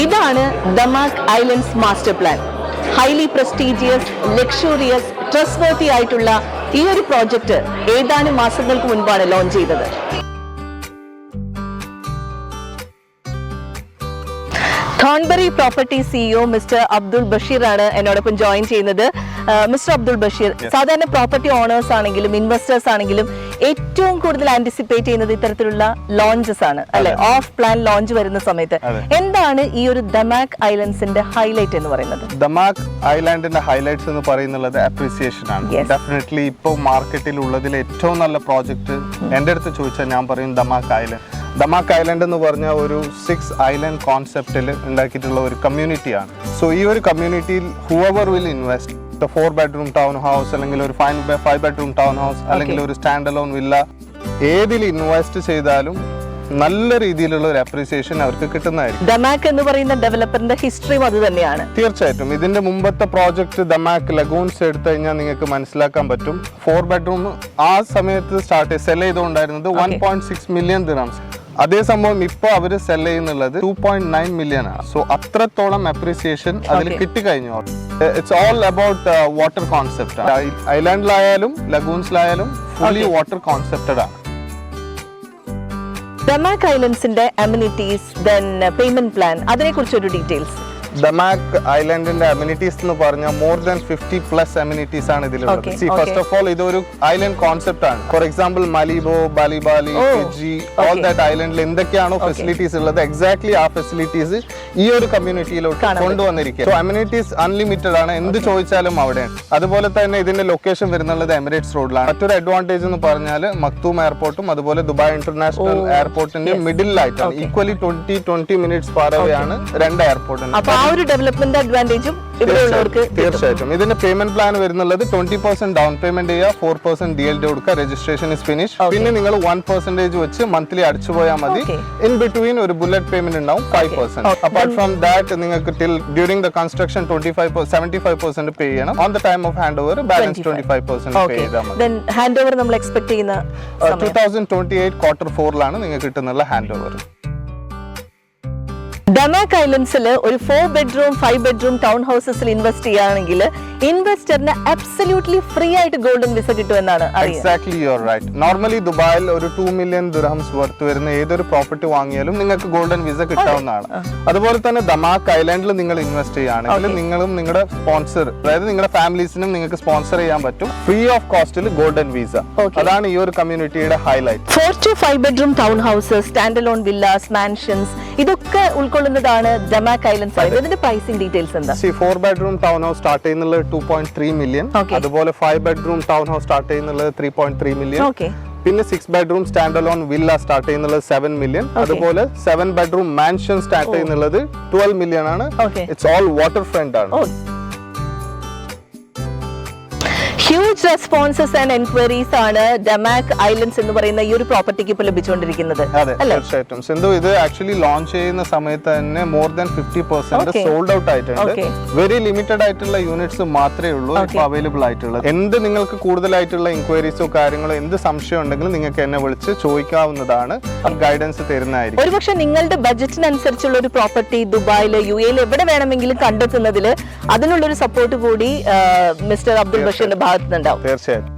ഇതാണ് Damac islands master plan. Highly prestigious luxurious trust ആയിട്ടുള്ള ഈ ഒരു പ്രോജക്റ്റ് ഏതാനും മാസങ്ങൾക്ക് മുൻപാണ് ലോഞ്ച് ചെയ്തത്. Thornbury property CEO mister Abdul Basheer ആണ് എന്നോടൊപ്പം ജോയിൻ ചെയ്യുന്നത്. മിസ്റ്റർ അബ്ദുൾ ബഷീർ സാധാരണ പ്രോപ്പർട്ടി ഓണേഴ്സ് ആണെങ്കിലും ഇൻവെസ്റ്റേഴ്സ് ആണെങ്കിലും ഏറ്റവും കൂടുതൽ ആന്റിസിപ്പേറ്റ് ചെയ്യുന്നത് ഇത്തരത്തിലുള്ള ലോഞ്ചസ് ആണ് അല്ലെ? ഓഫ് പ്ലാൻ ലോഞ്ച് വരുന്ന സമയത്ത്. എന്താണ് ഈ ഒരു ദമാക് ഐലൻഡ്സിന്റെ ഹൈലൈറ്റ് എന്ന് പറയുന്നത്? ദമാക് ഐലാൻഡിന്റെ ഹൈലൈറ്റ്സ് എന്ന് പറയുന്നത് അപ്രീസിയേഷൻ ആണ്. ഡെഫിനറ്റ്ലി ഇപ്പോൾ മാർക്കറ്റിൽ ഉള്ളതിൽ ഏറ്റവും നല്ല പ്രോജക്റ്റ് എന്റെ അടുത്ത് ചോദിച്ചാൽ ഞാൻ പറയും ദമാക് ഐലൻഡ് ദമാക് ഐലൻഡ് എന്ന് പറഞ്ഞ ഒരു സിക്സ് ഐലൻഡ് കോൺസെപ്റ്റിൽ ഉണ്ടാക്കിയിട്ടുള്ള ഒരു കമ്മ്യൂണിറ്റിയാണ് സോ ഈ ഒരു കമ്മ്യൂണിറ്റിയിൽ whoever will invest four bedroom town house അല്ലെങ്കിൽ ഒരു five five bedroom town house അല്ലെങ്കിൽ ഒരു സ്റ്റാൻഡ് അലോൺ വില്ല ഏതിൽ ഇൻവെസ്റ്റ് ചെയ്താലും നല്ല രീതിയിലുള്ള ഒരു അപ്രീസിയേഷൻ അവർക്ക് കിട്ടുന്നതായിരിക്കും. ദമാക് എന്ന് പറയുന്ന ഡെവലപ്പറിന്റെ ഹിസ്റ്ററിയും അത് തന്നെയാണ്. തീർച്ചയായിട്ടും. ഇതിന്റെ മുമ്പത്തെ പ്രോജക്റ്റ് ദമാക് ലഗൂൺസ് എടുത്തു കഴിഞ്ഞാൽ നിങ്ങൾക്ക് മനസ്സിലാക്കാൻ പറ്റും. ഫോർ ബെഡ്റൂം ആ സമയത്ത് start sell ചെയ്തുകൊണ്ടായിരുന്നത് one point six million dirhams അതേ സംഭവം ഇപ്പൊ അവർ സെൽ ചെയ്യുന്നുള്ളത് ടു പോയിന്റ് നയൻ മില്യൺ ആണ്. സോ അത്രത്തോളം അപ്രീസിയേഷൻ അതിൽ. കിട്ടിക്കഴിഞ്ഞു. It's all about water concept ഐലാൻഡിലായാലും ലഗൂൺസിലായാലും ഫുള്ളി വാട്ടർ കോൺസെപ്റ്റഡ് ആണ്. ഡമാക് ഐലൻഡ്സിന്റെ അമ്യൂണിറ്റീസ് ദെൻ പേയ്മെന്റ് പ്ലാൻ അതിനെ കുറിച്ചൊരു ഡീറ്റെയിൽസ് ദമാക് ഐലൻഡിന്റെ അമ്യൂണിറ്റീസ് എന്ന് പറഞ്ഞാൽ more than fifty plus amenities ആണ് ഇതിലുള്ളത്. Okay, see. First of all ഇതൊരു ഐലൻഡ് കോൺസെപ്റ്റ് ആണ്. Four example Malibu Bali Bali Fiji all. That ഐലൻഡിൽ എന്തൊക്കെയാണോ ഫെസിലിറ്റീസ് ഉള്ളത്? എക്സാക്ട്ലി ആ ഫെസിലിറ്റീസ് ഈ ഒരു കമ്മ്യൂണിറ്റിയിലോട്ട് കൊണ്ടുവന്നിരിക്കുക സോ അമ്യൂണിറ്റീസ് അൺലിമിറ്റഡ് ആണ്. എന്ത് ചോദിച്ചാലും അവിടെയാണ് അതുപോലെ തന്നെ ഇതിന്റെ ലൊക്കേഷൻ വരുന്നുള്ളത് എമിറേറ്റ്സ് റോഡിലാണ് മറ്റൊരു അഡ്വാന്റേജ് എന്ന് പറഞ്ഞാൽ മക്തൂം എയർപോർട്ടും അതുപോലെ ദുബായ് ഇന്റർനാഷണൽ എയർപോർട്ടിന്റെ. മിഡിലായിട്ടാണ്. ഈക്വലി ട്വന്റി ട്വന്റി മിനിറ്റ്സ് പാറവെയാണ് രണ്ട് എയർപോർട്ടിന് അപ്പൊ ആ ഒരു ഡെവലപ്മെന്റ് അഡ്വാന്റേജും ഇവിടെയുള്ളവർക്ക് തീർച്ചയായിട്ടും തീർച്ചയായിട്ടും. ഇതിന്റെ പേയ്മെന്റ് പ്ലാൻ വരുന്നുള്ളത് ട്വന്റി പെർസെന്റ് ഡൗൺ പേയ്മെന്റ് ചെയ്യുക four percent D L D കൊടുക്കുക രജിസ്ട്രേഷൻ ഇസ് ഫിനിഷ് പിന്നെ നിങ്ങൾ വൺ പെർസെന്റേജ് വെച്ച് മന്ത്ലി അടിച്ചു പോയാൽ മതി. ഇൻ ബിറ്റ്വീൻ ഒരു ബുള്ളറ്റ് പേയ്മെന്റ് ഉണ്ടാവും five percent apart from that നിങ്ങൾക്ക് till during the construction twenty five seventy five percent pay ചെയ്യണം. On the time of hand over balance twenty five percent pay ചെയ്താൽ മതി. Hand over നമ്മൾ expect ചെയ്യുന്ന two thousand twenty eight quarter ഫോറിലാണ് നിങ്ങൾക്ക് കിട്ടുന്നുള്ള hand over Damac ഐലൻഡ്സിൽ ഒരു four bedroom five bedroom town ഹൗസസിൽ invest ചെയ്യുകയാണെങ്കിൽ ഇൻവെസ്റ്ററിന് അബ്സല്യൂട്ട്ലി ഫ്രീ ആയിട്ട് ഗോൾഡൻ വിസ കിട്ടുമെന്നാണ് എക്സാക്ട്ലി യുവർ റൈറ്റ് നോർമലി ദുബായിൽ ഒരു ടു മില്യൺ ദുരഹംസ് വർത്ത് വരുന്ന ഏതൊരു പ്രോപ്പർട്ടി വാങ്ങിയാലും നിങ്ങൾക്ക് ഗോൾഡൻ വിസ കിട്ടാവുന്നതാണ്. അതുപോലെ തന്നെ ദമാക് ഐലൻഡിൽ നിങ്ങൾ ഇൻവെസ്റ്റ് ചെയ്യുകയാണെങ്കിൽ നിങ്ങളും നിങ്ങളുടെ സ്പോൺസർ അതായത് നിങ്ങളുടെ ഫാമിലീസിനും നിങ്ങൾക്ക് സ്പോൺസർ ചെയ്യാൻ പറ്റും. ഫ്രീ ഓഫ് കോസ്റ്റിൽ ഗോൾഡൻ വിസ അതാണ് ഈ ഒരു കമ്മ്യൂണിറ്റിയുടെ highlight four two five bedroom town houses stand alone villas mansions ഇതൊക്കെ ഉൾക്കൊള്ളുന്നതാണ് ഡമാക് ഐലൻഡ് പറയുന്നത് ഇതിന്റെ പ്രൈസിംഗ് ഡീറ്റെയിൽസ് എന്താ? See four bedroom town house start ചെയ്യുന്നുള്ളത് two point three million അതുപോലെ five bedroom town house start ചെയ്യുന്നുള്ളത് three point three million okay പിന്നെ six bedroom stand alone villa start ചെയ്യുന്നത് seven million അതുപോലെ seven bedroom mansion start ചെയ്യുന്നത് twelve million ആണ്. It's all water front ആണ്. Oh huge responses and enquiries ആണ് Damac islands എന്ന് പറയുന്ന ഈ ഒരു പ്രോപ്പർട്ടിക്ക് ഇപ്പോൾ ലഭിച്ചുകൊണ്ടിരിക്കുന്നത്. അതെ തീർച്ചയായിട്ടും. സിന്ധു ഇത് ആക്ച്വലി ലോഞ്ച് ചെയ്യുന്ന സമയത്ത് തന്നെ more than fifty percent. Sold out ആയിട്ടുണ്ട്. വെരി ലിമിറ്റഡ് ആയിട്ടുള്ള യൂണിറ്റ്സ് മാത്രമേ ഉള്ളൂ ഇപ്പോൾ ഇപ്പൊ അവൈലബിൾ ആയിട്ടുള്ളത്. എന്ത് നിങ്ങൾക്ക് കൂടുതലായിട്ടുള്ള എൻക്വയറീസോ കാര്യങ്ങളോ എന്ത് സംശയം ഉണ്ടെങ്കിലും നിങ്ങൾക്ക് എന്നെ വിളിച്ച് ചോദിക്കാവുന്നതാണ്. ഗൈഡൻസ് തരുന്നതായിരിക്കും. ഒരുപക്ഷെ നിങ്ങളുടെ ബജറ്റിനനുസരിച്ചുള്ള ഒരു പ്രോപ്പർട്ടി ദുബായിൽ യു എയിൽ എവിടെ വേണമെങ്കിലും കണ്ടെത്തുന്നതിൽ അതിനുള്ളൊരു സപ്പോർട്ട് കൂടി മിസ്റ്റർ അബ്ദുൾ ബഷീറിന്റെ ഭാഗത്തുനിന്നുണ്ടാവും തീർച്ചയായിട്ടും